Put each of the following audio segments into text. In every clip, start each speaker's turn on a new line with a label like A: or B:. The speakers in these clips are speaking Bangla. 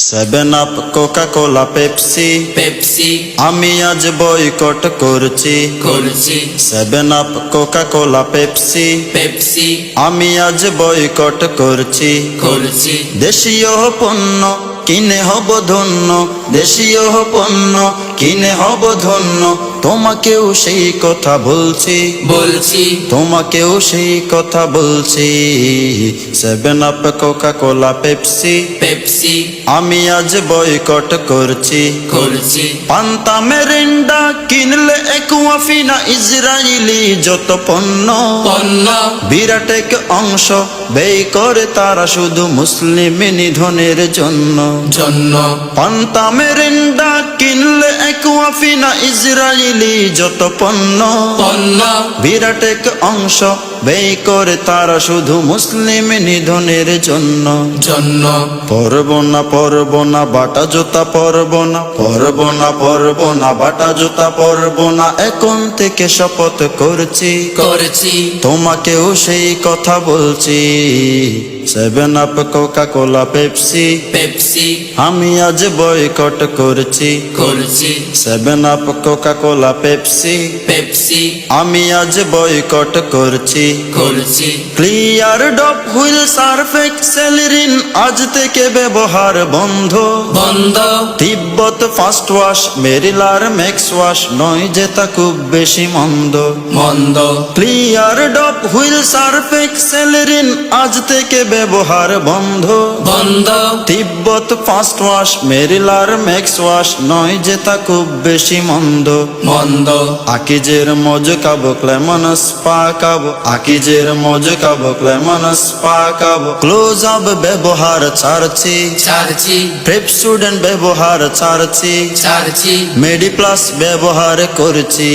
A: Seven Up Coca Cola Pepsi
B: Pepsi
A: আমি আজ বয়কট করছি।
B: করছি।
A: Seven Up Coca Cola Pepsi
B: Pepsi
A: আমি আজ বয়কট করছি।
B: করছি।
A: দেশীয় পণ্য কিনে হব ধন্য। দেশীয় পণ্য কিনে হব ধন্য। তোমাকেও সেই কথা বলছি।
B: বলছি।
A: তোমাকেও সেই কথা বলছি। Seven Up Coca Cola Pepsi
B: Pepsi
A: আমি আজ বয়কট করছি।
B: করছি।
A: পান্তা মেরিন্ডা কিনলে একুয়াফিনা ইসরায়েলি যত পণ্য। বিরাট এক অংশ ব্যয় করে তারা শুধু মুসলিম নিধনের জন্য।
B: জন্য।
A: পান্তা মেরেন্ডা কিনলে একুয়াফিনা ইসরায়েলি যত
B: পণ্য।
A: বিরাট এক অংশ ব্যয় করে তারা শুধু মুসলিম নিধনের জন্য।
B: জন্য।
A: পরব না পরব না বাটা জোতা পরব না পরব না পরব না বাটা জোতা পরব না এখন থেকে শপথ করছি।
B: করছি।
A: তোমাকেও সেই কথা বলছি। Seven Up Coca Cola Pepsi
B: Pepsi
A: আমি আজ বয়কট করছি।
B: করছি।
A: Seven Up Coca Cola Pepsi
B: Pepsi
A: আমি আজ বয়কট করছি।
B: করছি।
A: Clear Dove Wheel Surf Excel Rin আজ থেকে ব্যবহার বন্ধ।
B: বন্ধ।
A: তিব্বত ফাস্ট ওয়াশ মেরিলার ম্যাক্স ওয়াশ নয় যে তা খুব বেশি মন্দ।
B: মন্দ।
A: Clear Dove Wheel Surf Excel Rin আজ থেকে ব্যবহার বন্ধ।
B: বন্ধ।
A: তিব্বত ফাস্ট ওয়াশ মেরিলার ম্যাক্স ওয়াশ নয় যে তা খুব বেশি মন্দ।
B: মন্দ।
A: আকিজের মজ কাবো ক্লেমনস পা কাবো আকিজের মজ কাবো ক্লেমনস পা কাবো ক্লোজ আপ ব্যবহার ছাড়ছি।
B: ছাড়ছি।
A: প্রেপ স্টুডেন্ট ব্যবহার ছাড়ছি।
B: ছাড়ছি।
A: মেডি প্লাস ব্যবহার করছি।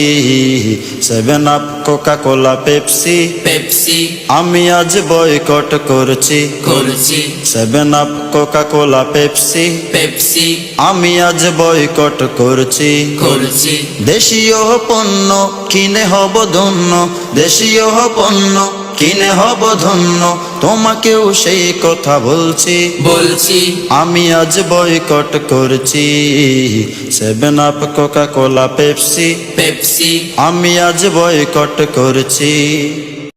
A: Seven Up Coca Cola Pepsi
B: Pepsi
A: আমি আজ বয়কট করছি।
B: করছি।
A: Seven Up Coca Cola Pepsi
B: Pepsi
A: আমি আজ বয়কট করছি।
B: করছি।
A: দেশীয় পণ্য কিনে হব ধন্য। দেশীয় পণ্য কিনে হব ধন্য। তোমাকেও সেই কথা বলছি।
B: বলছি।
A: আমি আজ বয়কট করছি। Seven Up Coca Cola Pepsi
B: Pepsi
A: আমি আজ বয়কট করছি।